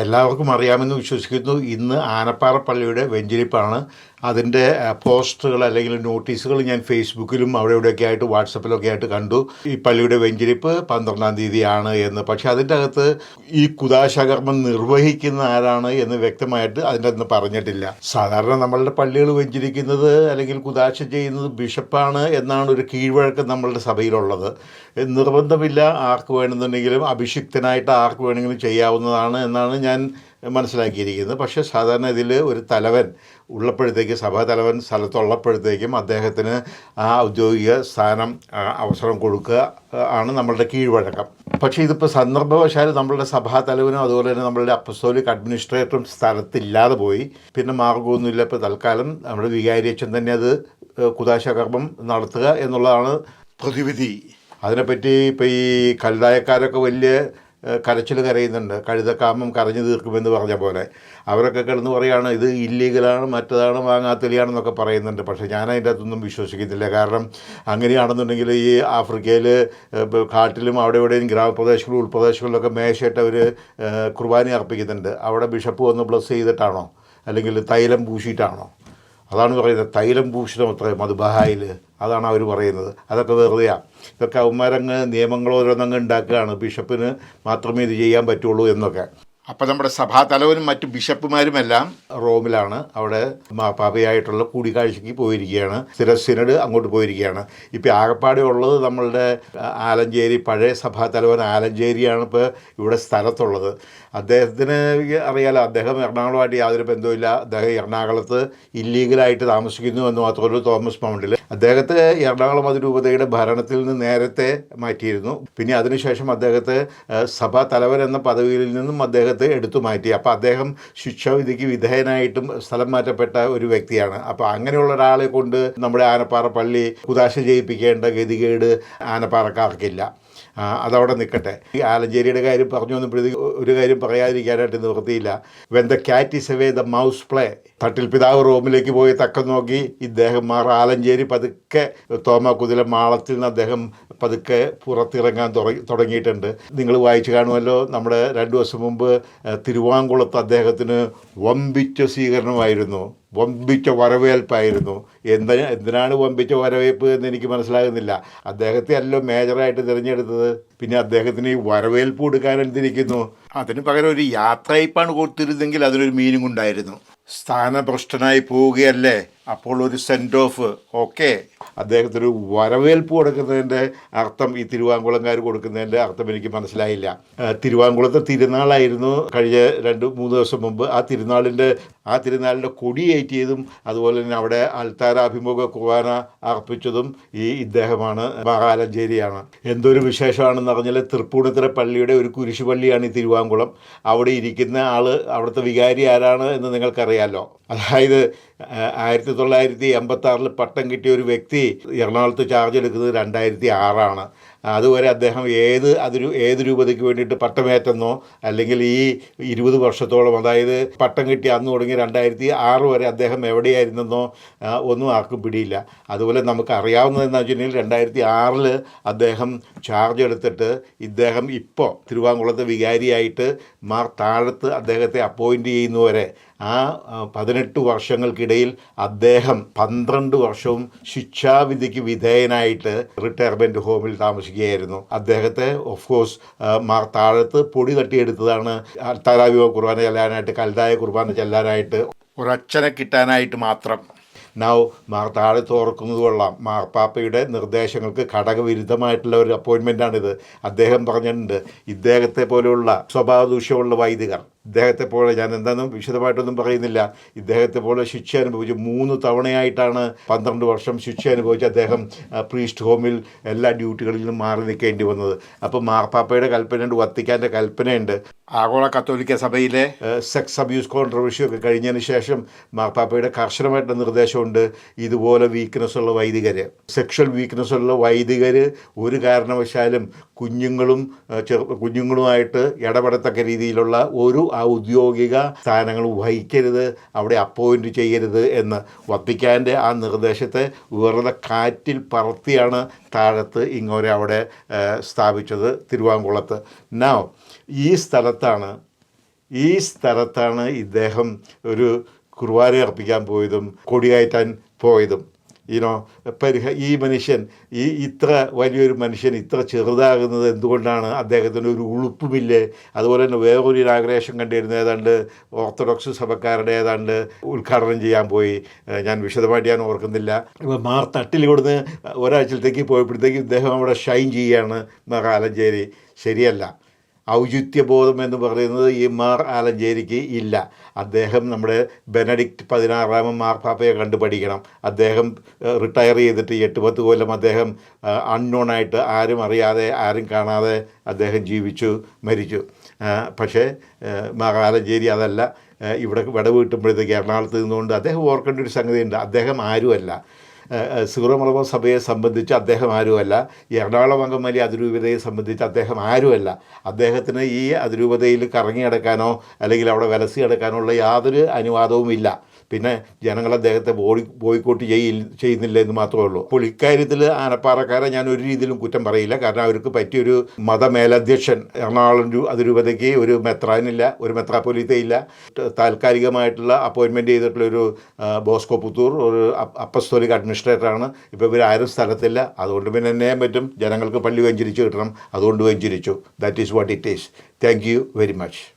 എല്ലാവർക്കും അറിയാമെന്ന് വിശ്വസിക്കുന്നു. ഇന്ന് ആനപ്പാറ പള്ളിയുടെ വെഞ്ചരിപ്പാണ്. അതിന്റെ പോസ്റ്ററുകൾ അല്ലെങ്കിൽ നോട്ടീസുകൾ ഞാൻ ഫേസ്ബുക്കിലും അവിടെ ഇവിടെയൊക്കെ ആയിട്ട് വാട്സപ്പിലൊക്കെ ആയിട്ട് കണ്ടു. ഈ പള്ളിയുടെ വെഞ്ചരിപ്പ് പന്ത്രണ്ടാം തീയതിയാണ് എന്ന്. പക്ഷെ അതിന്റെ അകത്ത് ഈ കുദാശകർമ്മം നിർവഹിക്കുന്ന ആരാണ് എന്ന് വ്യക്തമായിട്ട് അതിന്റെ അകത്ത് പറഞ്ഞിട്ടില്ല. സാധാരണ നമ്മളുടെ പള്ളികൾ വെഞ്ചരിക്കുന്നത് അല്ലെങ്കിൽ കുദാശ ചെയ്യുന്നത് ബിഷപ്പാണ് എന്നാണ് ഒരു കീഴ്വഴക്കം നമ്മളുടെ സഭയിലുള്ളത്. നിർബന്ധമില്ല ആർക്ക് വേണമെന്നുണ്ടെങ്കിലും അഭിഷിക്തനായിട്ട് ആർക്ക് വേണമെങ്കിലും ചെയ്യാവുന്നതാണ് എന്നാണ് ഞാൻ മനസ്സിലാക്കിയിരിക്കുന്നത്. പക്ഷേ സാധാരണ ഇതിൽ ഒരു തലവൻ ഉള്ളപ്പോഴത്തേക്ക് സഭാ തലവൻ സ്ഥലത്തുള്ളപ്പോഴത്തേക്കും അദ്ദേഹത്തിന് ആ ഔദ്യോഗിക സ്ഥാനം അവസരം കൊടുക്കുക ആണ് നമ്മളുടെ കീഴ്വഴക്കം. പക്ഷേ ഇതിപ്പോൾ സന്ദർഭവശാൽ നമ്മളുടെ സഭാ തലവനും അതുപോലെ തന്നെ നമ്മളുടെ അപ്പസ്തോലിക് അഡ്മിനിസ്ട്രേറ്ററും സ്ഥലത്തില്ലാതെ പോയി. പിന്നെ മാർഗമൊന്നുമില്ല ഇപ്പോൾ തൽക്കാലം നമ്മുടെ വികാരിയച്ഛൻ തന്നെ അത് കുദാശകർമ്മം നടത്തുക എന്നുള്ളതാണ് പ്രതിവിധി. അതിനെപ്പറ്റി ഇപ്പോൾ ഈ കല്ലായക്കാരൊക്കെ വലിയ കരച്ചിൽ കരയുന്നുണ്ട്. കഴുതക്കാമം കരഞ്ഞു തീർക്കുമെന്ന് പറഞ്ഞ പോലെ. അവരൊക്കെ കിടന്ന് പറയുകയാണ് ഇത് ഇല്ലീഗലാണ് മറ്റതാണ് വാങ്ങാത്തലിയാണെന്നൊക്കെ പറയുന്നുണ്ട്. പക്ഷേ ഞാൻ അതിന്റെ അകത്തൊന്നും വിശ്വസിക്കുന്നില്ല കാരണം അങ്ങനെയാണെന്നുണ്ടെങ്കിൽ ഈ ആഫ്രിക്കയിൽ കാട്ടിലും അവിടെ എവിടെയും ഗ്രാമപ്രദേശങ്ങളും ഉൾപ്രദേശങ്ങളിലൊക്കെ മേശയിട്ട് അവർ കുർബാന അർപ്പിക്കുന്നുണ്ട്. അവിടെ ബിഷപ്പ് വന്ന് ബ്ലസ് ചെയ്തിട്ടാണോ? അല്ലെങ്കിൽ തൈലം പൂശിയിട്ടാണോ? അതാണ് പറയുന്നത്. തൈലം ഭൂഷണം അത്ര മധുബഹായിൽ അതാണ് അവർ പറയുന്നത്. അതൊക്കെ വെറുതെയാണ് ഇതൊക്കെ അവന്മാരങ്ങ് നിയമങ്ങൾ ഓരോന്നങ്ങ് ഉണ്ടാക്കുകയാണ്. ബിഷപ്പിന് മാത്രമേ ഇത് ചെയ്യാൻ പറ്റുള്ളൂ എന്നൊക്കെ. അപ്പം നമ്മുടെ സഭാ തലവനും മറ്റ് ബിഷപ്പുമാരുമെല്ലാം റോമിലാണ്. അവിടെ മാപ്പാപ്പയായിട്ടുള്ള കൂടിക്കാഴ്ചയ്ക്ക് പോയിരിക്കുകയാണ്. സ്ഥിര സിനഡ് അങ്ങോട്ട് പോയിരിക്കുകയാണ്. ഇപ്പോൾ ആകപ്പാടെ ഉള്ളത് നമ്മളുടെ ആലഞ്ചേരി പഴയ സഭാ തലവൻ ആലഞ്ചേരിയാണ് ഇപ്പോൾ ഇവിടെ സ്ഥലത്തുള്ളത്. അദ്ദേഹത്തിന് അറിയാലോ അദ്ദേഹം എറണാകുളമായിട്ട് യാതൊരു ബന്ധവുമില്ല. അദ്ദേഹം എറണാകുളത്ത് ഇല്ലീഗലായിട്ട് താമസിക്കുന്നു എന്ന് മാത്രമല്ല തോമസ് മൗണ്ടിൽ അദ്ദേഹത്തെ എറണാകുളം അതിരൂപതയുടെ ഭരണത്തിൽ നിന്ന് നേരത്തെ മാറ്റിയിരുന്നു. പിന്നെ അതിനുശേഷം അദ്ദേഹത്തെ സഭാ തലവൻ എന്ന പദവിയിൽ നിന്നും അദ്ദേഹത്തെ എടുത്തു മാറ്റി. അപ്പോൾ അദ്ദേഹം ശിക്ഷാവിധിക്ക് വിധേയനായിട്ടും സ്ഥലം മാറ്റപ്പെട്ട ഒരു വ്യക്തിയാണ്. അപ്പോൾ അങ്ങനെയുള്ള ഒരാളെ കൊണ്ട് നമ്മുടെ ആനപ്പാറ പള്ളി കുതാശ ചെയ്യിപ്പിക്കേണ്ട ഗതികേട് ആനപ്പാറക്കാർക്കില്ല. അതവിടെ നിൽക്കട്ടെ ഈ ആലഞ്ചേരിയുടെ കാര്യം പറഞ്ഞു വന്നപ്പോഴത്തേക്ക് ഒരു കാര്യം പറയാതിരിക്കാനായിട്ട് നിവൃത്തിയില്ല when the cat is away the mouse play തട്ടിൽ പിതാവ് റോമിലേക്ക് പോയി തക്കം നോക്കി. ഇദ്ദേഹം മാറ ആലഞ്ചേരി പതുക്കെ തോമ കുതില മാളത്തിൽ നിന്ന് അദ്ദേഹം പതുക്കെ പുറത്തിറങ്ങാൻ തുടങ്ങി തുടങ്ങിയിട്ടുണ്ട്. നിങ്ങൾ വായിച്ചു കാണുമല്ലോ നമ്മുടെ രണ്ടു ദിവസം മുമ്പ് തിരുവാങ്കുളത്ത് അദ്ദേഹത്തിന് വമ്പിച്ച സ്വീകരണമായിരുന്നു. വമ്പിച്ച വരവേൽപ്പായിരുന്നു. എന്തിന് എന്തിനാണ് വമ്പിച്ച വരവേൽപ്പ് എന്ന് എനിക്ക് മനസ്സിലാകുന്നില്ല. അദ്ദേഹത്തെ അല്ലോ മേജറായിട്ട് തിരഞ്ഞെടുത്തത്. പിന്നെ അദ്ദേഹത്തിന് ഈ വരവേൽപ്പ് കൊടുക്കാൻ എന്തിരിക്കുന്നു? അതിന് പകരം ഒരു യാത്രയപ്പാണ് കൊടുത്തിരുന്നെങ്കിൽ അതിനൊരു മീനിങ് ഉണ്ടായിരുന്നു സ്ഥാനഭ്രഷ്ടനായി പോവുകയല്ലേ? അപ്പോൾ ഒരു സെൻഡ് ഓഫ് ഓക്കെ അദ്ദേഹത്തിന് വരവേൽപ്പ് കൊടുക്കുന്നതിന്റെ അർത്ഥം ഈ തിരുവാങ്കുളംകാർ കൊടുക്കുന്നതിന്റെ അർത്ഥം എനിക്ക് മനസ്സിലായില്ല. തിരുവാങ്കുളത്തെ തിരുനാളായിരുന്നു. കഴിഞ്ഞ രണ്ട് മൂന്ന് ദിവസം മുമ്പ് ആ തിരുനാളിന്റെ ആ തിരുനാളിന്റെ കൊടിയേറ്റിയതും അതുപോലെ തന്നെ അവിടെ അൽത്താരാഭിമുഖ കുർബാന അർപ്പിച്ചതും ഈ ഇദ്ദേഹമാണ്. മഹാലഞ്ചേരിയാണ്. എന്തൊരു വിശേഷമാണെന്ന് പറഞ്ഞാൽ തൃപ്പൂണിത്തറ പള്ളിയുടെ ഒരു കുരിശുപള്ളിയാണ് ഈ തിരുവാങ്കുളം. അവിടെ ഇരിക്കുന്ന ആൾ അവിടുത്തെ വികാരി ആരാണ് എന്ന് നിങ്ങൾക്കറിയാലോ. അതായത് ആ, ആയിരത്തി തൊള്ളായിരത്തി എൺപത്തി ആറിൽ പട്ടം കിട്ടിയ ഒരു വ്യക്തി എറണാകുളത്ത് ചാർജ് എടുക്കുന്നത് രണ്ടായിരത്തി ആറാണ്. അതുവരെ അദ്ദേഹം ഏത് അതൊരു ഏത് രൂപതയ്ക്ക് വേണ്ടിയിട്ട് പട്ടമേറ്റെന്നോ അല്ലെങ്കിൽ ഈ ഇരുപത് വർഷത്തോളം അതായത് പട്ടം കിട്ടി അന്ന് തുടങ്ങി രണ്ടായിരത്തി ആറ് വരെ അദ്ദേഹം എവിടെയായിരുന്നെന്നോ ഒന്നും ആർക്കും പിടിയില്ല. അതുപോലെ നമുക്ക് അറിയാവുന്നതെന്ന് വെച്ചിട്ടുണ്ടെങ്കിൽ രണ്ടായിരത്തി ആറിൽ അദ്ദേഹം ചാർജ് എടുത്തിട്ട് ഇദ്ദേഹം ഇപ്പോൾ തിരുവാങ്കുളത്തെ വികാരിയായിട്ട് മാർ താഴത്ത് അദ്ദേഹത്തെ അപ്പോയിന്റ് ചെയ്യുന്നവരെ ആ പതിനെട്ട് വർഷങ്ങൾക്കിടയിൽ അദ്ദേഹം പന്ത്രണ്ട് വർഷവും ശിക്ഷാവിധിക്ക് വിധേയനായിട്ട് റിട്ടയർമെന്റ് ഹോമിൽ താമസിക്കുകയായിരുന്നു അദ്ദേഹത്തെ ഓഫ് കോഴ്സ് മാർ താഴത്ത് പൊടി തട്ടിയെടുത്തതാണ്. താരാവിവ കുർബാന ചെല്ലാനായിട്ട് കൽതായ കുർബാന ചെല്ലാനായിട്ട് ഒരച്ഛനെ കിട്ടാനായിട്ട് മാത്രം. നൗ മാർ തോർക്കുന്നത് കൊള്ളാം. മാർപ്പാപ്പയുടെ നിർദ്ദേശങ്ങൾക്ക് ഘടകവിരുദ്ധമായിട്ടുള്ള ഒരു അപ്പോയിൻമെന്റാണിത് അദ്ദേഹം പറഞ്ഞിട്ടുണ്ട് ഇദ്ദേഹത്തെ പോലെയുള്ള സ്വഭാവ ദൂഷ്യമുള്ള വൈദികർ ഇദ്ദേഹത്തെ പോലെ ഞാൻ എന്താണെന്നും വിശദമായിട്ടൊന്നും പറയുന്നില്ല. ഇദ്ദേഹത്തെ പോലെ ശിക്ഷ അനുഭവിച്ചു മൂന്ന് തവണയായിട്ടാണ് പന്ത്രണ്ട് വർഷം ശിക്ഷ അനുഭവിച്ച് അദ്ദേഹം പ്രീസ്റ്റ് ഹോമിൽ എല്ലാ ഡ്യൂട്ടികളിലും മാറി നിൽക്കേണ്ടി വന്നത്. അപ്പോൾ മാർപ്പാപ്പയുടെ കൽപ്പനയുണ്ട് വത്തിക്കാന്റെ കൽപ്പനയുണ്ട്. ആഗോള കത്തോലിക്ക സഭയിലെ സെക്സ് അബ്യൂസ് കോൺട്രവേഴ്സി ഒക്കെ കഴിഞ്ഞതിന് ശേഷം മാർപ്പാപ്പയുടെ കർശനമായിട്ടുള്ള നിർദ്ദേശമുണ്ട് ഇതുപോലെ വീക്ക്നെസ് ഉള്ള വൈദികർ സെക്ഷൽ വീക്ക്നെസ് ഉള്ള വൈദികർ ഒരു കാരണവശാലും കുഞ്ഞുങ്ങളും ചെറു കുഞ്ഞുങ്ങളുമായിട്ട് ഇടപെടത്തക്ക രീതിയിലുള്ള ഒരു ഔദ്യോഗിക സ്ഥാനങ്ങൾ വഹിക്കരുത് അവിടെ അപ്പോയിന്റ് ചെയ്യരുത് എന്ന് വത്തിക്കാന്റെ ആ നിർദ്ദേശത്തെ വെറുതെ കാറ്റിൽ പറത്തിയാണ് താഴത്ത് ഇങ്ങോരെ അവിടെ ആ, സ്ഥാപിച്ചത് തിരുവാങ്കുളത്ത്. നൗ ഈ സ്ഥലത്താണ് ഈ സ്ഥലത്താണ് ഇദ്ദേഹം ഒരു കുർബാന അർപ്പിക്കാൻ പോയതും കൊടികയറ്റാൻ പോയതും. ഈനോ പരിഹ ഈ മനുഷ്യൻ ഈ ഇത്ര വലിയൊരു മനുഷ്യൻ ഇത്ര ചെറുതാകുന്നത് എന്തുകൊണ്ടാണ് അദ്ദേഹത്തിന് ഒരു ഉളുപ്പുമില്ലേ? അതുപോലെ തന്നെ വേറൊരു ഇനാഗ്രേഷൻ കണ്ടിരുന്ന ഏതാണ്ട് ഓർത്തഡോക്സ് സഭക്കാരുടെ ഏതാണ്ട് ഉദ്ഘാടനം ചെയ്യാൻ പോയി. ഞാൻ വിശദമായിട്ട് ഞാൻ ഓർക്കുന്നില്ല. ഇപ്പം മാർ തട്ടിൽ കൊടുന്ന് ഒരാഴ്ചത്തേക്ക് പോയപ്പോഴത്തേക്ക് ഇദ്ദേഹം അവിടെ ഷൈൻ ചെയ്യുകയാണ് മഹാലഞ്ചേരി. ശരിയല്ല. ഔചിത്യബോധം എന്ന് പറയുന്നത് ഈ മാർ ആലഞ്ചേരിക്ക് ഇല്ല. അദ്ദേഹം നമ്മുടെ ബെനഡിക്റ്റ് പതിനാറാമൻ മാർപ്പാപ്പയെ കണ്ടു പഠിക്കണം അദ്ദേഹം റിട്ടയർ ചെയ്തിട്ട് എട്ട് പത്ത് കൊല്ലം അദ്ദേഹം അൺനോൺ ആയിട്ട് ആരും അറിയാതെ ആരും കാണാതെ അദ്ദേഹം ജീവിച്ചു മരിച്ചു. പക്ഷേ മാർ ആലഞ്ചേരി അതല്ല. ഇവിടെ വിടവ് കിട്ടുമ്പോഴത്തേക്ക് എറണാകുളത്ത് നിന്നുകൊണ്ട് അദ്ദേഹം ഓർക്കേണ്ട ഒരു സംഗതിയുണ്ട്. അദ്ദേഹം ആരുമല്ല. സീറോ മലബാർ സഭയെ സംബന്ധിച്ച് അദ്ദേഹം ആരുമല്ല. എറണാകുളം അങ്കമാലി അതിരൂപതയെ സംബന്ധിച്ച് അദ്ദേഹം ആരുമല്ല. അദ്ദേഹത്തിന് ഈ അതിരൂപതയിൽ കറങ്ങി അടക്കാനോ അല്ലെങ്കിൽ അവിടെ വിലസി അടക്കാനുള്ള യാതൊരു അനുവാദവും ഇല്ല പിന്നെ ജനങ്ങൾ അദ്ദേഹത്തെ ബോഡി ബോയ്ക്കോട്ട് ചെയ്യി ചെയ്യുന്നില്ല എന്ന് മാത്രമേ ഉള്ളൂ. അപ്പോൾ ഇക്കാര്യത്തിൽ ആനപ്പാറക്കാരെ ഞാൻ ഒരു രീതിയിലും കുറ്റം പറയില്ല. കാരണം അവർക്ക് പറ്റിയൊരു മതമേലധ്യക്ഷൻ എറണാകുളം അതിരൂപതയ്ക്ക് ഒരു മെത്രാനില്ല ഒരു മെത്രാപ്പൊലീത്തയില്ല താൽക്കാലികമായിട്ടുള്ള അപ്പോയിൻമെന്റ് ചെയ്തിട്ടുള്ള ഒരു ബോസ്കോ പുത്തൂർ ഒരു അപ്- അപ്പസ്തോലിക് അഡ്മിനിസ്ട്രേറ്ററാണ്. ഇപ്പോൾ ഇവർ ആരും സ്ഥലത്തില്ല. അതുകൊണ്ട് പിന്നെ എന്നെയും പറ്റും. ജനങ്ങൾക്ക് പള്ളി വെഞ്ചരിച്ച് കിട്ടണം. അതുകൊണ്ട് വെഞ്ചരിച്ചു. That is what it is thank you very much